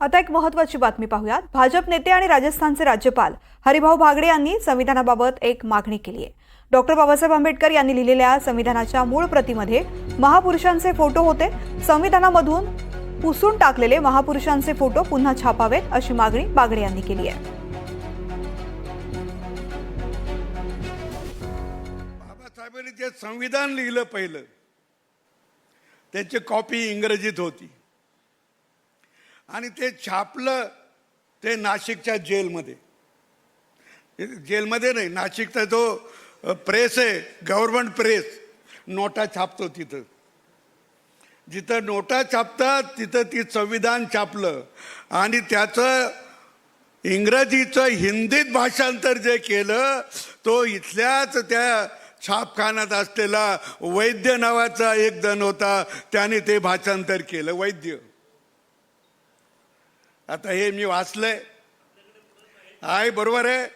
आता एक महत्वाची बातमी पाहूयात. भाजप नेते आणि राजस्थानचे राज्यपाल हरिभाऊ भागडे यांनी संविधानाबाबत एक मागणी केली आहे. डॉक्टर बाबासाहेब आंबेडकर यांनी लिहिलेल्या संविधानाच्या मूळ प्रतीमध्ये महापुरुषांचे फोटो होते. संविधानामधून पुसून टाकलेले महापुरुषांचे फोटो पुन्हा छापावेत अशी मागणी बागडे यांनी केली आहे. बाबासाहेबांनी जे संविधान लिहिलं पहिलं त्याची कॉपी इंग्रजीत होती. आणि ते छापलं ते नाशिकच्या जेलमध्ये. जेलमध्ये नाही नाशिकचा जो प्रेस आहे गव्हर्मेंट प्रेस नोटा छापतो तिथं. जिथं नोटा छापतात तिथं ती संविधान छापलं. आणि त्याचं इंग्रजीचं हिंदीत भाषांतर जे केलं तो इथल्याच त्या छापखान्यात असलेला वैद्य नावाचा एक जण होता त्याने ते भाषांतर केलं वैद्य. आता हे मी वाचलंय. आहे बरोबर आहे?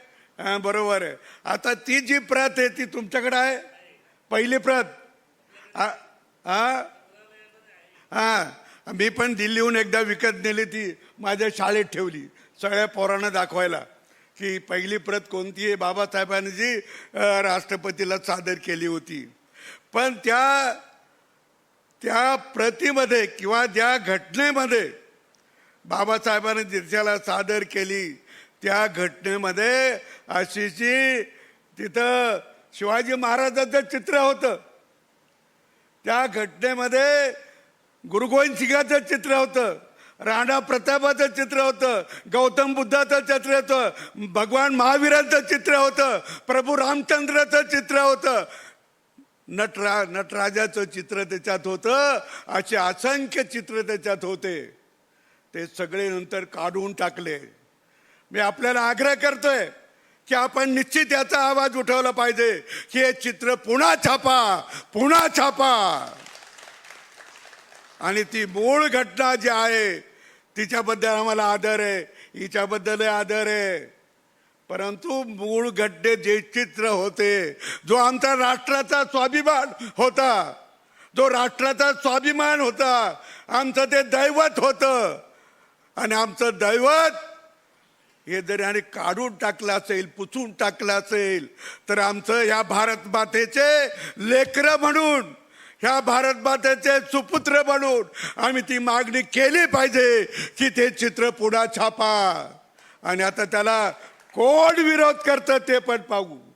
हा, बरोबर आहे. आता ती जी प्रत आहे ती तुमच्याकडे आहे? पहिली प्रत. हा. मी पण दिल्लीहून एकदा विकत नेली ती माझ्या शाळेत ठेवली सगळ्या पोरांना दाखवायला. की पहिली प्रत कोणती आहे? बाबासाहेबांनी जी राष्ट्रपतीला सादर केली होती. पण त्या त्या प्रतीमध्ये किंवा ज्या घटनेमध्ये बाबासाहेबांनी देशाला सादर केली. त्या घटनेमध्ये अशीची तिथं शिवाजी महाराजाचं चित्र होतं. त्या घटनेमध्ये गुरु गोविंद सिंगाचं चित्र होतं. राणा प्रतापाचं चित्र होतं. गौतम बुद्धाचं चित्र होतं. भगवान महावीरांचं चित्र होतं. प्रभू रामचंद्राचं चित्र होतं. नटरा नटराजाचं चित्र त्याच्यात होतं. असे असंख्य चित्र त्याच्यात होते. ते सगळे नंतर काढून टाकले. मी आपल्याला आग्रह करतोय की आपण निश्चित याचा आवाज उठवला पाहिजे की हे चित्र पुन्हा छापा पुन्हा छापा. आणि ती मूळ घटना जी आहे तिच्याबद्दल आम्हाला आदर आहे हिच्याबद्दल आदर आहे. परंतु मूळ घटने जे चित्र होते जो आमचा राष्ट्राचा स्वाभिमान होता जो राष्ट्राचा स्वाभिमान होता आमचं ते दैवत होतं. आणि आमचं दैवत हे जरी आणि काढून टाकलं असेल पुसून टाकलं असेल तर आमचं ह्या भारत मातेचे लेकरं म्हणून ह्या भारत मातेचे सुपुत्र म्हणून आम्ही ती मागणी केली पाहिजे की ते चित्र पुन्हा छापा. आणि आता त्याला कोण विरोध करतं ते पण पाहू.